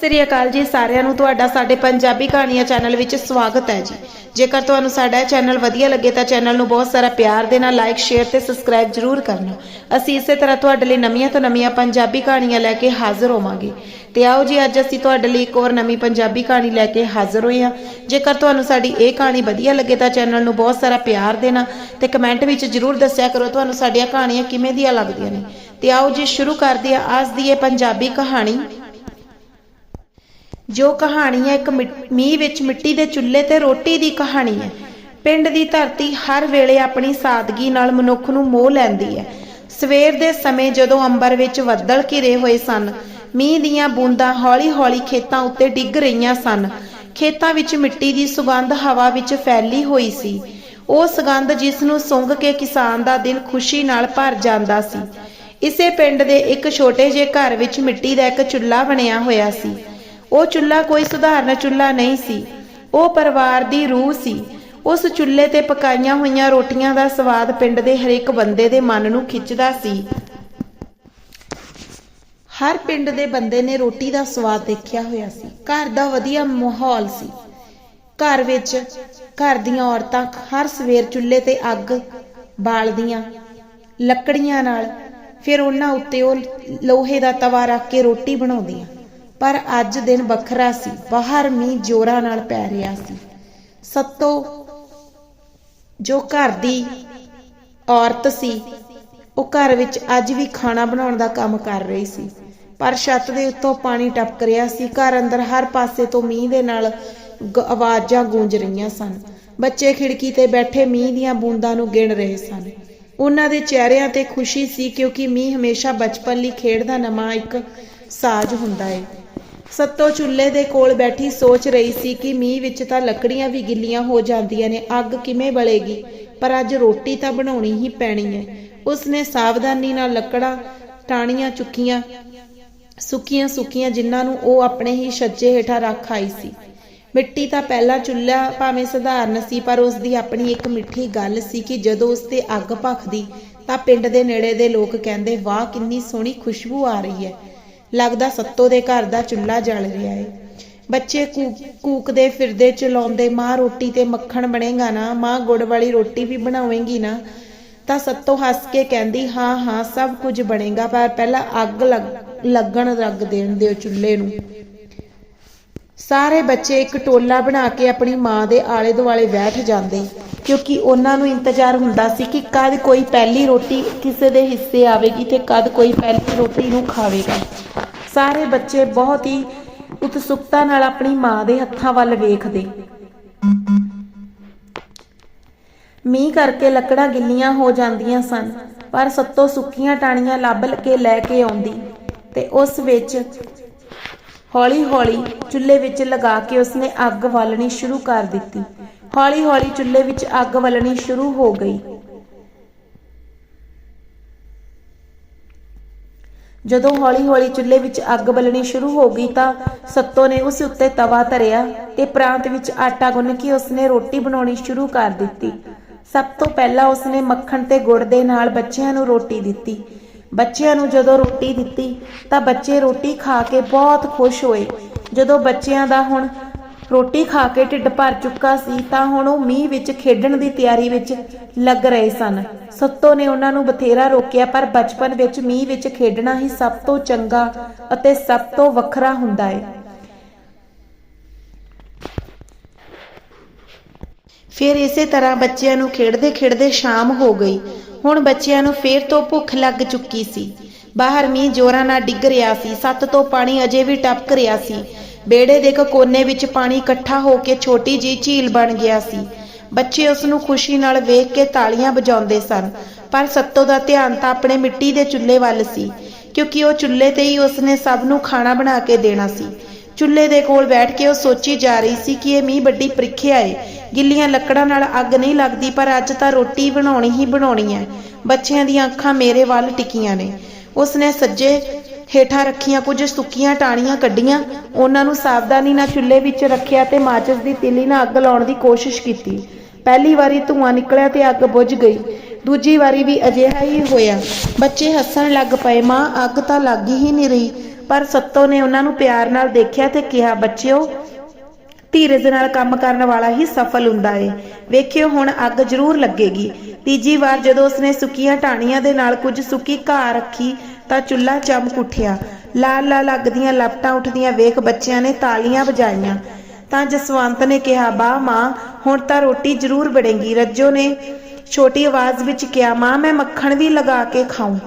ਸ੍ਰੀ ਅਕਾਲ ਜੀ ਸਾਰਿਆਂ ਨੂੰ, ਤੁਹਾਡਾ ਸਾਡੇ ਪੰਜਾਬੀ ਕਹਾਣੀਆਂ ਚੈਨਲ ਵਿੱਚ ਸਵਾਗਤ ਹੈ ਜੀ। ਜੇਕਰ ਤੁਹਾਨੂੰ ਸਾਡਾ ਇਹ ਚੈਨਲ ਵਧੀਆ ਲੱਗੇ ਤਾਂ ਚੈਨਲ ਨੂੰ ਬਹੁਤ ਸਾਰਾ ਪਿਆਰ ਦੇਣਾ ਲਾਈਕ ਸ਼ੇਅਰ ਤੇ ਸਬਸਕ੍ਰਾਈਬ ਜਰੂਰ ਕਰਨਾ। ਅਸੀਂ ਇਸੇ ਤਰ੍ਹਾਂ ਤੁਹਾਡੇ ਲਈ ਨਵੀਆਂ ਤੋਂ ਨਵੀਆਂ ਪੰਜਾਬੀ ਕਹਾਣੀਆਂ ਲੈ ਕੇ ਹਾਜ਼ਰ ਹੋਵਾਂਗੇ। ਤੇ ਆਓ ਜੀ, ਅੱਜ ਅਸੀਂ ਤੁਹਾਡੇ ਲਈ ਇੱਕ ਹੋਰ ਨਵੀਂ ਪੰਜਾਬੀ ਕਹਾਣੀ ਲੈ ਕੇ ਹਾਜ਼ਰ ਹੋਏ ਹਾਂ। ਜੇਕਰ ਤੁਹਾਨੂੰ ਸਾਡੀ ਇਹ ਕਹਾਣੀ ਵਧੀਆ ਲੱਗੇ ਤਾਂ ਚੈਨਲ ਨੂੰ ਬਹੁਤ ਸਾਰਾ ਪਿਆਰ ਦੇਣਾ ਤੇ ਕਮੈਂਟ ਵਿੱਚ ਜਰੂਰ ਦੱਸਿਆ ਕਰੋ ਤੁਹਾਨੂੰ ਸਾਡੀਆਂ ਕਹਾਣੀਆਂ ਕਿਵੇਂ ਦੀਆਂ ਲੱਗਦੀਆਂ ਨੇ। ਤੇ ਆਓ ਜੀ, ਸ਼ੁਰੂ ਕਰਦੇ ਹਾਂ ਅੱਜ ਦੀ ਇਹ ਪੰਜਾਬੀ ਕਹਾਣੀ। ਜੋ ਕਹਾਣੀ ਹੈ, ਇੱਕ ਮਿ- ਮੀਂਹ ਵਿੱਚ ਮਿੱਟੀ ਦੇ ਚੁੱਲ੍ਹੇ ਤੇ ਰੋਟੀ ਦੀ ਕਹਾਣੀ ਹੈ। ਪਿੰਡ ਦੀ ਧਰਤੀ ਹਰ ਵੇਲੇ ਆਪਣੀ ਸਾਦਗੀ ਨਾਲ ਮਨੁੱਖ ਨੂੰ ਮੋਹ ਲੈਂਦੀ ਹੈ। ਸਵੇਰ ਦੇ ਸਮੇਂ ਜਦੋਂ ਅੰਬਰ ਵਿੱਚ ਬੱਦਲ ਘਿਰੇ ਹੋਏ ਸਨ, ਮੀਂਹ ਦੀਆਂ ਬੂੰਦਾਂ ਹੌਲੀ-ਹੌਲੀ ਖੇਤਾਂ ਉੱਤੇ ਡਿੱਗ ਰਹੀਆਂ ਸਨ। ਖੇਤਾਂ ਵਿੱਚ ਮਿੱਟੀ ਦੀ ਸੁਗੰਧ ਹਵਾ ਵਿੱਚ ਫੈਲੀ ਹੋਈ ਸੀ। ਉਹ ਸੁਗੰਧ ਜਿਸ ਨੂੰ ਸੁੰਘ ਕੇ ਕਿਸਾਨ ਦਾ ਦਿਲ ਖੁਸ਼ੀ ਨਾਲ ਭਰ ਜਾਂਦਾ ਸੀ। ਇਸੇ ਪਿੰਡ ਦੇ ਇੱਕ ਛੋਟੇ ਜਿਹੇ ਘਰ ਵਿੱਚ ਮਿੱਟੀ ਦਾ ਇੱਕ ਚੁੱਲ੍ਹਾ ਬਣਿਆ ਹੋਇਆ ਸੀ। ਉਹ ਚੁੱਲ੍ਹਾ ਕੋਈ ਸੁਧਾਰਨ ਚੁੱਲ੍ਹਾ ਨਹੀਂ ਸੀ। ਉਹ ਪਰਿਵਾਰ ਦੀ ਰੂਹ ਸੀ। ਉਸ ਚੁੱਲ੍ਹੇ ਤੇ ਪਕਾਈਆਂ ਹੋਈਆਂ ਰੋਟੀਆਂ ਦਾ ਸਵਾਦ ਪਿੰਡ ਦੇ ਹਰੇਕ ਬੰਦੇ ਦੇ ਮਨ ਨੂੰ ਖਿੱਚਦਾ ਸੀ। ਹਰ ਪਿੰਡ ਦੇ ਬੰਦੇ ਨੇ ਰੋਟੀ ਦਾ ਸਵਾਦ ਦੇਖਿਆ ਹੋਇਆ ਸੀ। ਘਰ ਦਾ ਵਧੀਆ ਮਾਹੌਲ ਸੀ। ਘਰ ਵਿੱਚ ਘਰ ਦੀਆਂ ਔਰਤਾਂ ਹਰ ਸਵੇਰ ਚੁੱਲ੍ਹੇ ਤੇ ਅੱਗ ਬਾਲਦੀਆਂ, ਲੱਕੜੀਆਂ ਨਾਲ, ਫਿਰ ਉਹਨਾਂ ਉੱਤੇ ਉਹ ਲੋਹੇ ਦਾ ਤਵਾ ਰੱਖ ਕੇ ਰੋਟੀ ਬਣਾਉਂਦੀਆਂ। ਪਰ ਅੱਜ ਦਿਨ ਵੱਖਰਾ ਸੀ। ਬਾਹਰ ਮੀਂਹ ਜ਼ੋਰਾਂ ਨਾਲ ਪੈ ਰਿਹਾ ਸੀ। ਸੱਤੋ ਜੋ ਘਰ ਦੀ ਔਰਤ ਸੀ, ਉਹ ਘਰ ਵਿੱਚ ਅੱਜ ਵੀ ਖਾਣਾ ਬਣਾਉਣ ਦਾ ਕੰਮ ਕਰ ਰਹੀ ਸੀ। ਪਰ ਛੱਤ ਦੇ ਉੱਤੋਂ ਪਾਣੀ ਟਪਕ ਰਿਹਾ ਸੀ। ਘਰ ਅੰਦਰ ਹਰ ਪਾਸੇ ਤੋਂ ਮੀਂਹ ਦੇ ਨਾਲ ਆਵਾਜ਼ਾਂ ਗੂੰਜ ਰਹੀਆਂ ਸਨ। ਬੱਚੇ ਖਿੜਕੀ ਤੇ ਬੈਠੇ ਮੀਂਹ ਦੀਆਂ ਬੂੰਦਾਂ ਨੂੰ ਗਿਣ ਰਹੇ ਸਨ। ਉਹਨਾਂ ਦੇ ਚਿਹਰਿਆਂ ਤੇ ਖੁਸ਼ੀ ਸੀ ਕਿਉਂਕਿ ਮੀਂਹ ਹਮੇਸ਼ਾ ਬਚਪਨ ਲਈ ਖੇਡ ਦਾ ਨਵਾਂ ਇੱਕ ਸਾਜ਼ ਹੁੰਦਾ ਹੈ ਸੱਤੋ ਚੁੱਲ੍ਹੇ ਦੇ ਕੋਲ ਬੈਠੀ ਸੋਚ ਰਹੀ ਸੀ ਕਿ ਮੀਂਹ ਵਿੱਚ ਤਾਂ ਲੱਕੜੀਆਂ ਵੀ ਗਿੱਲੀਆਂ ਹੋ ਜਾਂਦੀਆਂ ਨੇ, ਅੱਗ ਕਿਵੇਂ ਬਲੇਗੀ? ਪਰ ਅੱਜ ਰੋਟੀ ਤਾਂ ਬਣਾਉਣੀ ਹੀ ਪੈਣੀ ਹੈ। ਉਸਨੇ ਸਾਵਧਾਨੀ ਨਾਲ ਲੱਕੜਾਂ ਟਾਣੀਆਂ ਚੁੱਕੀਆਂ, ਸੁੱਕੀਆਂ ਸੁੱਕੀਆਂ ਜਿਨ੍ਹਾਂ ਨੂੰ ਉਹ ਆਪਣੇ ਹੀ ਛੱਜੇ ਹੇਠਾਂ ਰੱਖ ਆਈ ਸੀ। ਮਿੱਟੀ ਤਾਂ ਪਹਿਲਾ ਚੁੱਲ੍ਹਾ ਭਾਵੇਂ ਸਧਾਰਨ ਸੀ, ਪਰ ਉਸ ਦੀ ਆਪਣੀ ਇੱਕ ਮਿੱਠੀ ਗੱਲ ਸੀ ਕਿ ਜਦੋਂ ਉਸ ਤੇ ਅੱਗ ਭਖਦੀ, ਤਾਂ ਪਿੰਡ ਦੇ ਨੇੜੇ ਦੇ ਲੋਕ ਕਹਿੰਦੇ, ਵਾਹ, ਕਿੰਨੀ ਸੋਹਣੀ ਖੁਸ਼ਬੂ ਆ ਰਹੀ ਹੈ। ਲੱਗਦਾ ਸੱਤੋ ਦੇ ਘਰ ਦਾ ਚੁੱਲ੍ਹਾ ਜਲ ਰਿਹਾ ਹੈ ਬੱਚੇ ਕੂਕਦੇ ਫਿਰਦੇ, ਚਲਾਉਂਦੇ, ਮਾਂ ਰੋਟੀ ਤੇ ਮੱਖਣ ਬਣੇਗਾ ਨਾ, ਮਾਂ ਗੁੜ ਵਾਲੀ ਰੋਟੀ ਵੀ ਬਣਾਵੇਂਗੀ ਨਾ, ਤਾਂ ਸੱਤੋ ਹੱਸ ਕੇ ਕਹਿੰਦੀ, ਹਾਂ ਹਾਂ, ਸਭ ਕੁਝ ਬਣੇਗਾ, ਪਰ ਪਹਿਲਾਂ ਅੱਗ ਲੱਗ- ਲੱਗਣ ਲੱਗ ਦੇਣ ਦਿਓ ਚੁੱਲ੍ਹੇ ਨੂੰ। ਸਾਰੇ ਬੱਚੇ ਇੱਕ ਟੋਲਾ ਬਣਾ ਕੇ ਆਪਣੀ ਮਾਂ ਦੇ ਆਲੇ ਦੁਆਲੇ ਬੈਠ ਜਾਂਦੇ। ਕਿਉਂਕਿ ਉਹਨਾਂ ਨੂੰ ਇੰਤਜ਼ਾਰ ਹੁੰਦਾ ਸੀ ਕਿ ਕਦ ਕੋਈ ਪਹਿਲੀ ਰੋਟੀ ਕਿਸੇ ਦੇ ਹਿੱਸੇ ਆਵੇਗੀ ਤੇ ਕਦ ਕੋਈ ਪਹਿਲੀ ਰੋਟੀ ਨੂੰ ਖਾਵੇਗਾ। ਸਾਰੇ ਬੱਚੇ ਬਹੁਤ ਹੀ ਉਤਸੁਕਤਾ ਨਾਲ ਆਪਣੀ ਮਾਂ ਦੇ ਹੱਥਾਂ ਵੱਲ ਵੇਖਦੇ। ਮੀਂਹ ਕਰਕੇ ਲੱਕੜਾਂ ਗਿੱਲੀਆਂ ਹੋ ਜਾਂਦੀਆਂ ਸਨ, ਪਰ ਸੱਤੋਂ ਸੁੱਕੀਆਂ ਟਾਣੀਆਂ ਲੱਭ ਕੇ ਲੈ ਕੇ ਆਉਂਦੀ ਤੇ ਉਸ ਵਿੱਚ ਹੌਲੀ-ਹੌਲੀ ਚੁੱਲ੍ਹੇ ਵਿੱਚ ਲਗਾ ਕੇ ਉਸਨੇ ਅੱਗ ਬਾਲਣੀ ਸ਼ੁਰੂ ਕਰ ਦਿੱਤੀ। ਹੌਲੀ-ਹੌਲੀ ਚੁੱਲ੍ਹੇ ਵਿੱਚ ਅੱਗ ਬਲਣੀ ਸ਼ੁਰੂ ਹੋ ਗਈ। ਜਦੋਂ ਹੌਲੀ-ਹੌਲੀ ਚੁੱਲ੍ਹੇ ਵਿੱਚ ਅੱਗ ਬਲਣੀ ਸ਼ੁਰੂ ਹੋ ਗਈ ਤਾਂ ਸੱਤੋ ਨੇ ਉਸ ਉੱਤੇ ਤਵਾ ਧਰਿਆ ਤੇ ਪ੍ਰਾਂਤ ਵਿੱਚ ਆਟਾ ਗੁੰਨ ਕੇ ਉਸਨੇ ਰੋਟੀ ਬਣਾਉਣੀ ਸ਼ੁਰੂ ਕਰ ਦਿੱਤੀ। ਸਭ ਤੋਂ ਪਹਿਲਾਂ ਉਸਨੇ ਮੱਖਣ ਤੇ ਗੁੜ ਦੇ ਨਾਲ ਬੱਚਿਆਂ ਨੂੰ ਰੋਟੀ ਦਿੱਤੀ। ਬੱਚਿਆਂ ਨੂੰ ਜਦੋਂ ਰੋਟੀ ਦਿੱਤੀ ਤਾਂ ਬੱਚੇ ਰੋਟੀ ਖਾ ਕੇ ਬਹੁਤ ਖੁਸ਼ ਹੋਏ। ਜਦੋਂ ਬੱਚਿਆਂ ਦਾ ਹੁਣ ਰੋਟੀ ਖਾ ਕੇ ਢਿੱਡ ਭਰ ਚੁੱਕਾ ਸੀ ਤਾਂ ਹੁਣ ਉਹ ਮੀਂਹ ਵਿੱਚ ਖੇਡਣ ਦੀ ਤਿਆਰੀ ਵਿੱਚ ਲੱਗ ਰਹੇ ਸਨ। ਸੱਤੋ ਨੇ ਉਹਨਾਂ ਨੂੰ ਬਥੇਰਾ ਰੋਕਿਆ, ਪਰ ਬਚਪਨ ਵਿੱਚ ਮੀਂਹ ਵਿੱਚ ਖੇਡਣਾ ਹੀ ਸਭ ਤੋਂ ਚੰਗਾ ਅਤੇ ਸਭ ਤੋਂ ਵੱਖਰਾ ਹੁੰਦਾ ਹੈ ਫਿਰ ਇਸੇ ਤਰ੍ਹਾਂ ਬੱਚਿਆਂ ਨੂੰ ਖੇਡਦੇ ਖੇਡਦੇ ਸ਼ਾਮ ਹੋ ਗਈ। ਹੁਣ ਬੱਚਿਆਂ ਨੂੰ ਫੇਰ ਤੋਂ ਭੁੱਖ ਲੱਗ ਚੁੱਕੀ ਸੀ। ਬਾਹਰ ਮੀਂਹ ਜ਼ੋਰਾਂ ਨਾਲ ਡਿੱਗ ਰਿਹਾ ਸੀ। ਸੱਤ ਤੋਂ ਪਾਣੀ ਅਜੇ ਵੀ ਟਪਕ ਰਿਹਾ ਸੀ। ਬੇੜੇ ਦੇ ਇੱਕ ਕੋਨੇ ਵਿੱਚ ਪਾਣੀ ਇਕੱਠਾ ਹੋ ਕੇ ਛੋਟੀ ਜਿਹੀ ਝੀਲ ਬਣ ਗਿਆ ਸੀ। ਬੱਚੇ ਉਸ ਨੂੰ ਖੁਸ਼ੀ ਨਾਲ ਵੇਖ ਕੇ ਤਾਲੀਆਂ ਵਜਾਉਂਦੇ ਸਨ, ਪਰ ਸੱਤੋ ਦਾ ਧਿਆਨ ਤਾਂ ਆਪਣੇ ਮਿੱਟੀ ਦੇ ਚੁੱਲ੍ਹੇ ਵੱਲ ਸੀ, ਕਿਉਂਕਿ ਉਹ ਚੁੱਲ੍ਹੇ ਤੇ ਹੀ ਉਸਨੇ ਸਭ ਨੂੰ ਖਾਣਾ ਬਣਾ ਕੇ ਦੇਣਾ ਸੀ। ਚੁੱਲ੍ਹੇ ਦੇ ਕੋਲ ਬੈਠ ਕੇ ਉਹ ਸੋਚੀ ਜਾ ਰਹੀ ਸੀ ਕਿ ਇਹ ਮੀਂਹ ਵੱਡੀ ਪ੍ਰੀਖਿਆ ਏ। ਗਿੱਲੀਆਂ ਲੱਕੜਾਂ ਨਾਲ ਅੱਗ ਨਹੀਂ ਲੱਗਦੀ, ਪਰ ਅੱਜ ਤਾਂ ਰੋਟੀ ਬਣਾਉਣੀ ਹੀ ਬਣਾਉਣੀ ਹੈ। ਬੱਚਿਆਂ ਦੀਆਂ ਅੱਖਾਂ ਮੇਰੇ ਵੱਲ ਟਿਕੀਆਂ ਨੇ। ਉਸਨੇ ਸੱਜੇ ਹੇਠਾਂ ਰੱਖੀਆਂ ਕੁਝ ਸੁੱਕੀਆਂ ਟਾਣੀਆਂ ਕੱਢੀਆਂ। ਉਹਨਾਂ ਨੂੰ ਸਾਵਧਾਨੀ ਨਾਲ ਚੁੱਲ੍ਹੇ ਵਿੱਚ ਰੱਖਿਆ ਤੇ ਮਾਚਿਸ ਦੀ ਤਿਲੀ ਨਾਲ ਅੱਗ ਲਾਉਣ ਦੀ ਕੋਸ਼ਿਸ਼ ਕੀਤੀ। ਪਹਿਲੀ ਵਾਰੀ ਧੂਆਂ ਨਿਕਲਿਆ ਤੇ ਅੱਗ ਬੁਝ ਗਈ। ਦੂਜੀ ਵਾਰੀ ਵੀ ਅਜਿਹਾ ਹੀ ਹੋਇਆ। ਬੱਚੇ ਹੱਸਣ ਲੱਗ ਪਏ, ਮਾਂ, ਅੱਗ ਤਾਂ ਲੱਗ ਹੀ ਨਹੀਂ ਰਹੀ। ਪਰ ਸੱਤੋ ਨੇ ਉਹਨਾਂ ਨੂੰ ਪਿਆਰ ਨਾਲ ਦੇਖਿਆ ਤੇ ਕਿਹਾ, ਬੱਚਿਓ, ਧੀਰਜ ਨਾਲ ਕੰਮ ਕਰਨ ਵਾਲਾ ਹੀ ਸਫਲ ਹੁੰਦਾ ਏ। ਵੇਖਿਓ, ਹੁਣ ਅੱਗ ਜ਼ਰੂਰ ਲੱਗੇਗੀ। ਤੀਜੀ ਵਾਰ ਜਦੋਂ ਉਸਨੇ ਸੁੱਕੀਆਂ ਟਾਹਣੀਆਂ ਦੇ ਨਾਲ ਕੁਝ ਸੁੱਕੀ ਘਾਹ ਰੱਖੀ ਤਾਂ ਚੁੱਲ੍ਹਾ ਚਮਕ ਉੱਠਿਆ। ਲਾਲ ਲਾਲ ਅੱਗ ਦੀਆਂ ਲਪਟਾਂ ਉੱਠਦੀਆਂ ਵੇਖ ਬੱਚਿਆਂ ਨੇ ਤਾਲੀਆਂ ਵਜਾਈਆਂ। ਤਾਂ ਜਸਵੰਤ ਨੇ ਕਿਹਾ ਬਾ ਮਾਂ, ਹੁਣ ਤਾਂ ਰੋਟੀ ਜ਼ਰੂਰ ਬੜੇਗੀ ਰੱਜੋ ਨੇ ਛੋਟੀ ਆਵਾਜ਼ ਵਿੱਚ ਕਿਹਾ, ਮਾਂ, ਮੈਂ ਮੱਖਣ ਵੀ ਲਗਾ ਕੇ ਖਾਉਂ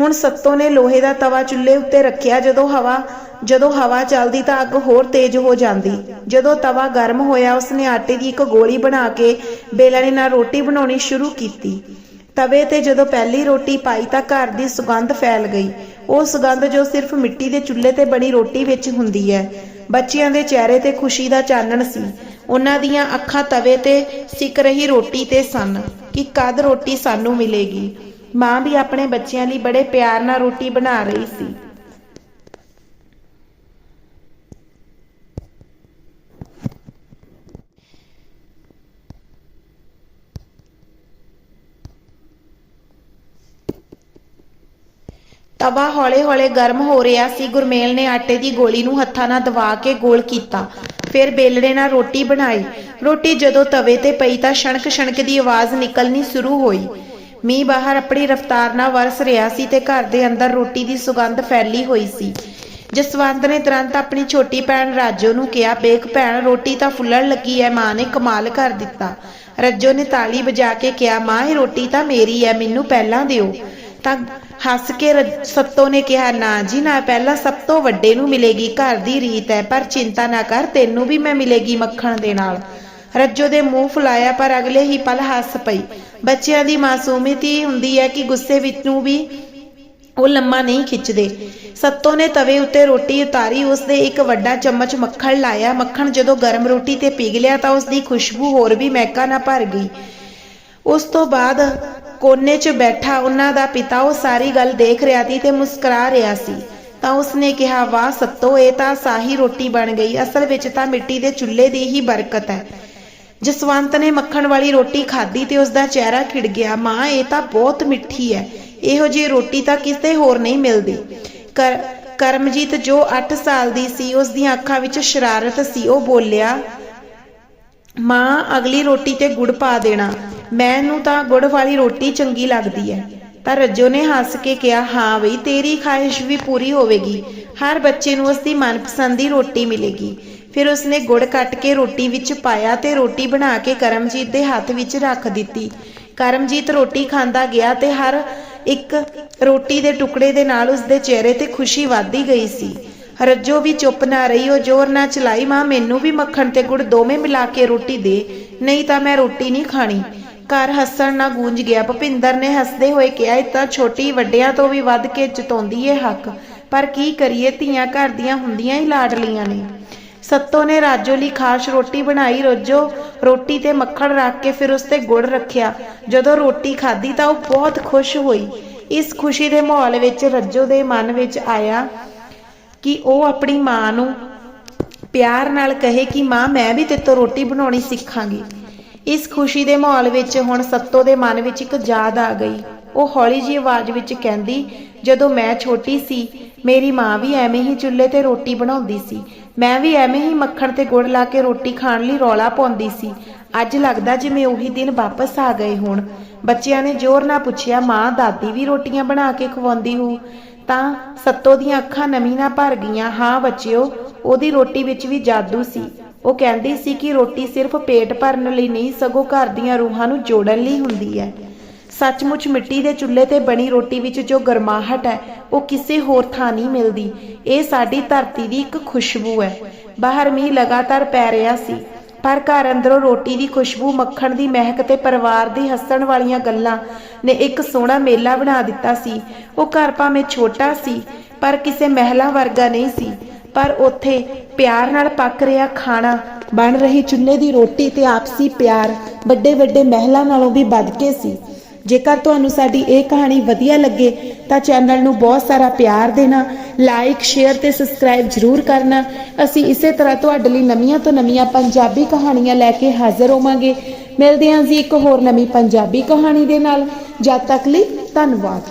ਹੁਣ ਸੱਤੋ ਨੇ ਲੋਹੇ ਦਾ ਤਵਾ ਚੁੱਲ੍ਹੇ ਉੱਤੇ ਰੱਖਿਆ। ਜਦੋਂ ਹਵਾ ਜਦੋਂ ਹਵਾ ਚੱਲਦੀ ਤਾਂ ਅੱਗ ਹੋਰ ਤੇਜ਼ ਹੋ ਜਾਂਦੀ। ਜਦੋਂ ਤਵਾ ਗਰਮ ਹੋਇਆ, ਉਸਨੇ ਆਟੇ ਦੀ ਇੱਕ ਗੋਲੀ ਬਣਾ ਕੇ ਬੇਲਣੇ ਨਾਲ ਰੋਟੀ ਬਣਾਉਣੀ ਸ਼ੁਰੂ ਕੀਤੀ। ਤਵੇ ਤੇ ਜਦੋਂ ਪਹਿਲੀ ਰੋਟੀ ਪਾਈ ਤਾਂ ਘਰ ਦੀ ਸੁਗੰਧ ਫੈਲ ਗਈ। ਉਹ ਸੁਗੰਧ ਜੋ ਸਿਰਫ ਮਿੱਟੀ ਦੇ ਚੁੱਲ੍ਹੇ ਤੇ ਬਣੀ ਰੋਟੀ ਵਿੱਚ ਹੁੰਦੀ ਹੈ। ਬੱਚਿਆਂ ਦੇ ਚਿਹਰੇ ਤੇ ਖੁਸ਼ੀ ਦਾ ਚਾਨਣ ਸੀ। ਉਹਨਾਂ ਦੀਆਂ ਅੱਖਾਂ ਤਵੇ ਤੇ ਸਿੱਕ ਰਹੀ ਰੋਟੀ ਤੇ ਸਨ ਕਿ ਕਦ ਰੋਟੀ ਸਾਨੂੰ ਮਿਲੇਗੀ। ਮਾਂ ਵੀ ਆਪਣੇ ਬੱਚਿਆਂ ਲਈ ਬੜੇ ਪਿਆਰ ਨਾਲ ਰੋਟੀ ਬਣਾ ਰਹੀ ਸੀ। ਤਵਾ ਹੌਲੇ-ਹੌਲੇ ਗਰਮ ਹੋ ਰਿਹਾ ਸੀ। ਗੁਰਮੇਲ ਨੇ ਆਟੇ ਦੀ ਗੋਲੀ ਨੂੰ ਹੱਥਾਂ ਨਾਲ ਦਬਾ ਕੇ ਗੋਲ ਕੀਤਾ। ਫਿਰ ਬੇਲੜੇ ਨਾਲ ਰੋਟੀ ਬਣਾਈ। ਰੋਟੀ ਜਦੋਂ ਤਵੇ ਤੇ ਪਈ ਤਾਂ ਛਣਕ-ਛਣਕ ਦੀ ਆਵਾਜ਼ ਨਿਕਲਣੀ ਸ਼ੁਰੂ ਹੋਈ। ਮੀਂਹ ਬਾਹਰ ਆਪਣੀ ਰਫ਼ਤਾਰ ਨਾਲ ਵਰਸ ਰਿਹਾ ਸੀ ਤੇ ਘਰ ਦੇ ਅੰਦਰ ਰੋਟੀ ਦੀ ਸੁਗੰਧ ਫੈਲੀ ਹੋਈ ਸੀ। ਜਸਵੰਤ ਨੇ ਤੁਰੰਤ ਆਪਣੀ ਛੋਟੀ ਭੈਣ ਰਾਜੋ ਨੂੰ ਕਿਹਾ ਬੇਕ ਭੈਣ, ਰੋਟੀ ਤਾਂ ਫੁੱਲਣ ਲੱਗੀ ਐ, ਮਾਂ ਨੇ ਕਮਾਲ ਕਰ ਦਿੱਤਾ। ਰੱਜੋ ਨੇ ਤਾਲੀ ਵਜਾ ਕੇ ਕਿਹਾ, ਮਾਂ, ਇਹ ਰੋਟੀ ਤਾਂ ਮੇਰੀ ਐ, ਮੈਨੂੰ ਪਹਿਲਾਂ ਦਿਓ। ਤਾਂ ਹੱਸ ਕੇ ਸੱਤੋ ਨੇ ਕਿਹਾ, ਨਾ ਜੀ, ਨਾ, ਪਹਿਲਾਂ ਸਭ ਤੋਂ ਵੱਡੇ ਨੂੰ ਮਿਲੇਗੀ ਘਰ ਦੀ ਰੀਤ ਹੈ, ਪਰ ਚਿੰਤਾ ਨਾ ਕਰ, ਤੈਨੂੰ ਵੀ ਮੈਂ ਮਿਲੇਗੀ ਮੱਖਣ ਦੇ ਨਾਲ। ਰੱਜੋ ਦੇ ਮੂੰਹ ਫੁਲਾਇਆ, ਪਰ ਅਗਲੇ ਹੀ ਪਲ ਹੱਸ ਪਈ। ਬੱਚਿਆਂ ਦੀ ਮਾਸੂਮੀਅਤ ਹੁੰਦੀ ਹੈ ਕਿ ਗੁੱਸੇ ਵਿੱਚ ਨੂੰ ਵੀ ਉਹ ਲੰਮਾ ਨਹੀਂ ਖਿੱਚਦੇ। ਸੱਤੋ ਨੇ ਤਵੇ ਉੱਤੇ ਰੋਟੀ ਉਤਾਰੀ, ਉਸ ਦੇ ਇੱਕ ਵੱਡਾ ਚਮਚ ਮੱਖਣ ਲਾਇਆ। ਮੱਖਣ ਜਦੋਂ ਗਰਮ ਰੋਟੀ ਤੇ ਪਿਘਲਿਆ ਤਾਂ ਉਸ ਦੀ ਖੁਸ਼ਬੂ ਹੋਰ ਵੀ ਮਹਿਕਾ ਨਾ ਭਰ ਗਈ। ਉਸ ਤੋਂ ਬਾਅਦ ਕੋਨੇ 'ਚ ਬੈਠਾ ਉਹਨਾਂ ਦਾ ਪਿਤਾ ਉਹ ਸਾਰੀ ਗੱਲ ਦੇਖ ਰਿਹਾ ਸੀ ਤੇ ਮੁਸਕਰਾ ਰਿਹਾ ਸੀ। ਤਾਂ ਉਸਨੇ ਕਿਹਾ, ਵਾਹ ਸੱਤੋ, ਇਹ ਤਾਂ ਸਾਹੀ ਰੋਟੀ ਬਣ ਗਈ। ਅਸਲ ਵਿੱਚ ਤਾਂ ਮਿੱਟੀ ਦੇ ਚੁੱਲ੍ਹੇ ਦੀ ਹੀ ਬਰਕਤ ਹੈ। ਜਸਵੰਤ ਨੇ ਮੱਖਣ ਵਾਲੀ ਰੋਟੀ ਖਾਧੀ ਤੇ ਉਸਦਾ ਚਿਹਰਾ ਖਿੜ ਗਿਆ। ਮਾਂ, ਇਹ ਤਾਂ ਬਹੁਤ ਮਿੱਠੀ ਹੈ। ਇਹੋ ਜਿਹੀ ਰੋਟੀ ਤਾਂ ਕਿਸੇ ਹੋਰ ਨਹੀਂ ਮਿਲਦੀ। ਕਰ, ਕਰਮਜੀਤ ਜੋ 8 ਸਾਲ ਦੀ ਸੀ ਉਸ ਦੀਆਂ ਅੱਖਾਂ ਵਿੱਚ ਸ਼ਰਾਰਤ ਸੀ। ਉਹ ਬੋਲਿਆ, ਮਾਂ, ਅਗਲੀ ਰੋਟੀ ਤੇ ਗੁੜ ਪਾ ਦੇਣਾ। ਮੈਨੂੰ ਤਾਂ ਗੁੜ ਵਾਲੀ ਰੋਟੀ ਚੰਗੀ ਲੱਗਦੀ ਹੈ ਤਾਂ ਰੱਜੋ ਨੇ ਹੱਸ ਕੇ ਕਿਹਾ, ਹਾਂ ਬਈ, ਤੇਰੀ ਖਾਹਿਸ਼ ਵੀ ਪੂਰੀ ਹੋਵੇਗੀ। ਹਰ ਬੱਚੇ ਨੂੰ ਉਸ ਦੀ ਮਨਪਸੰਦ ਦੀ ਰੋਟੀ ਮਿਲੇਗੀ ਫਿਰ ਉਸਨੇ ਗੁੜ ਕੱਟ ਕੇ ਰੋਟੀ ਵਿੱਚ ਪਾਇਆ ਤੇ ਰੋਟੀ ਬਣਾ ਕੇ ਕਰਮਜੀਤ ਦੇ ਹੱਥ ਵਿੱਚ ਰੱਖ ਦਿੱਤੀ। ਕਰਮਜੀਤ ਰੋਟੀ ਖਾਂਦਾ ਗਿਆ ਤੇ ਹਰ ਇੱਕ ਰੋਟੀ ਦੇ ਟੁਕੜੇ ਦੇ ਨਾਲ ਉਸਦੇ ਚਿਹਰੇ ਤੇ ਖੁਸ਼ੀ ਵੱਧਦੀ ਗਈ ਸੀ। ਰੱਜੋ ਵੀ ਚੁੱਪ ਨਾ ਰਹੀ, ਉਹ ਜ਼ੋਰ ਨਾਲ ਚਲਾਈ, ਮਾਂ, ਮੈਨੂੰ ਵੀ ਮੱਖਣ ਤੇ ਗੁੜ ਦੋਵੇਂ ਮਿਲਾ ਕੇ ਰੋਟੀ ਦੇ। ਨਹੀਂ ਤਾਂ ਮੈਂ ਰੋਟੀ ਨਹੀਂ ਖਾਣੀ। ਘਰ ਹੱਸਣ ਨਾ ਗੂੰਜ ਗਿਆ। ਭਪਿੰਦਰ ਨੇ ਹੱਸਦੇ ਹੋਏ ਕਿਹਾ, ਇਹ ਤਾਂ ਛੋਟੀ ਵੱਡਿਆਂ ਤੋਂ ਵੀ ਵੱਧ ਕੇ ਜਤਾਉਂਦੀ ਏ ਹੱਕ। ਪਰ ਕੀ ਕਰੀਏ, ਧੀਆਂ ਘਰ ਦੀਆਂ ਹੁੰਦੀਆਂ ਹੀ ਲਾਡਲੀਆਂ ਨੇ। ਸੱਤੋ ਨੇ ਰਾਜੋ ਲਈ ਖਾਸ ਰੋਟੀ ਬਣਾਈ। ਰੋਜੋ ਰੋਟੀ ਤੇ ਮੱਖਣ ਰੱਖ ਕੇ ਫਿਰ ਉਸ ਤੇ ਗੁੜ ਰੱਖਿਆ। ਜਦੋਂ ਰੋਟੀ ਖਾਧੀ ਤਾਂ ਉਹ ਬਹੁਤ ਖੁਸ਼ ਹੋਈ। ਇਸ ਖੁਸ਼ੀ ਦੇ ਮਾਹੌਲ ਵਿੱਚ ਰੱਜੋ ਦੇ ਮਨ ਵਿੱਚ ਆਇਆ ਕਿ ਉਹ ਆਪਣੀ ਮਾਂ ਨੂੰ ਪਿਆਰ ਨਾਲ ਕਹੇ ਕਿ, ਮਾਂ, ਮੈਂ ਵੀ ਤੇਤੋਂ ਰੋਟੀ ਬਣਾਉਣੀ ਸਿੱਖਾਂਗੀ। ਇਸ ਖੁਸ਼ੀ ਦੇ ਮਾਹੌਲ ਵਿੱਚ ਹੁਣ ਸੱਤੋ ਦੇ ਮਨ ਵਿੱਚ ਇੱਕ ਯਾਦ ਆ ਗਈ। ਉਹ ਹੌਲੀ ਜਿਹੀ ਆਵਾਜ਼ ਵਿੱਚ ਕਹਿੰਦੀ, ਜਦੋਂ ਮੈਂ ਛੋਟੀ ਸੀ, ਮੇਰੀ ਮਾਂ ਵੀ ਐਵੇਂ ਹੀ ਚੁੱਲ੍ਹੇ ਤੇ ਰੋਟੀ ਬਣਾਉਂਦੀ ਸੀ। ਮੈਂ ਵੀ ਐਵੇਂ ਹੀ ਮੱਖਣ ਤੇ ਗੁੜ ਲਾ ਕੇ ਰੋਟੀ ਖਾਣ ਲਈ ਰੌਲਾ ਪਾਉਂਦੀ ਸੀ। ਅੱਜ ਲੱਗਦਾ ਜਿਵੇਂ ਉਹੀ ਦਿਨ ਵਾਪਸ ਆ ਗਏ ਹੋਣ। ਬੱਚਿਆਂ ਨੇ ਜ਼ੋਰ ਨਾਲ ਪੁੱਛਿਆ, ਮਾਂ, ਦਾਦੀ ਵੀ ਰੋਟੀਆਂ ਬਣਾ ਕੇ ਖਵਾਉਂਦੀ ਹੋ? ਤਾਂ ਸੱਤੋ ਦੀਆਂ ਅੱਖਾਂ ਨਮੀ ਨਾਲ ਭਰ ਗਈਆਂ, ਹਾਂ ਬੱਚਿਓ, ਉਹਦੀ ਰੋਟੀ ਵਿੱਚ ਵੀ ਜਾਦੂ ਸੀ। ਉਹ ਕਹਿੰਦੀ ਸੀ ਕਿ ਰੋਟੀ ਸਿਰਫ ਪੇਟ ਭਰਨ ਲਈ ਨਹੀਂ, ਸਗੋਂ ਘਰ ਦੀਆਂ ਰੂਹਾਂ ਨੂੰ ਜੋੜਨ ਲਈ ਹੁੰਦੀ ਹੈ। ਸੱਚਮੁੱਚ ਮਿੱਟੀ ਦੇ ਚੁੱਲ੍ਹੇ ਤੇ ਬਣੀ ਰੋਟੀ ਵਿੱਚ ਜੋ ਗਰਮਾਹਟ ਹੈ, ਉਹ ਕਿਸੇ ਹੋਰ ਥਾਂ ਨਹੀਂ ਮਿਲਦੀ। ਇਹ ਸਾਡੀ ਧਰਤੀ ਦੀ ਇੱਕ ਖੁਸ਼ਬੂ ਹੈ। ਬਾਹਰ ਮੀਂਹ ਲਗਾਤਾਰ ਪੈ ਰਿਹਾ ਸੀ, ਪਰ ਘਰ ਅੰਦਰੋਂ ਰੋਟੀ ਦੀ ਖੁਸ਼ਬੂ, ਮੱਖਣ ਦੀ ਮਹਿਕ ਤੇ ਪਰਿਵਾਰ ਦੀ ਹੱਸਣ ਵਾਲੀਆਂ ਗੱਲਾਂ ਨੇ ਇੱਕ ਸੋਹਣਾ ਮੇਲਾ ਬਣਾ ਦਿੱਤਾ ਸੀ। ਉਹ ਘਰ ਭਾਵੇਂ ਛੋਟਾ ਸੀ, ਪਰ ਕਿਸੇ ਮਹਿਲਾ ਵਰਗਾ ਨਹੀਂ ਸੀ। ਪਰ ਉੱਥੇ ਪਿਆਰ ਨਾਲ ਪੱਕ ਰਿਹਾ ਖਾਣਾ। ਬਣ ਰਹੀ ਚੁੱਲ੍ਹੇ ਦੀ ਰੋਟੀ ਤੇ ਆਪਸੀ ਪਿਆਰ ਵੱਡੇ ਵੱਡੇ ਮਹਿਲਾਂ ਨਾਲੋਂ ਵੀ ਵੱਧ ਕੇ ਸੀ। ਜੇਕਰ ਤੁਹਾਨੂੰ ਸਾਡੀ ਇਹ ਕਹਾਣੀ ਵਧੀਆ ਲੱਗੇ, ਤਾਂ ਚੈਨਲ ਨੂੰ ਬਹੁਤ ਸਾਰਾ ਪਿਆਰ ਦੇਣਾ ਲਾਈਕ ਸ਼ੇਅਰ ਤੇ ਸਬਸਕ੍ਰਾਈਬ ਜ਼ਰੂਰ ਕਰਨਾ। ਅਸੀਂ ਇਸੇ ਤਰ੍ਹਾਂ ਤੁਹਾਡੇ ਲਈ ਨਵੀਆਂ ਤੋਂ ਨਵੀਆਂ ਪੰਜਾਬੀ ਕਹਾਣੀਆਂ ਲੈ ਕੇ ਹਾਜ਼ਰ ਹੋਵਾਂਗੇ। ਮਿਲਦੇ ਹਾਂ ਜੀ ਇੱਕ ਹੋਰ ਨਵੀਂ ਪੰਜਾਬੀ ਕਹਾਣੀ ਦੇ ਨਾਲ। ਜਦ ਤੱਕ ਲਈ ਧੰਨਵਾਦ।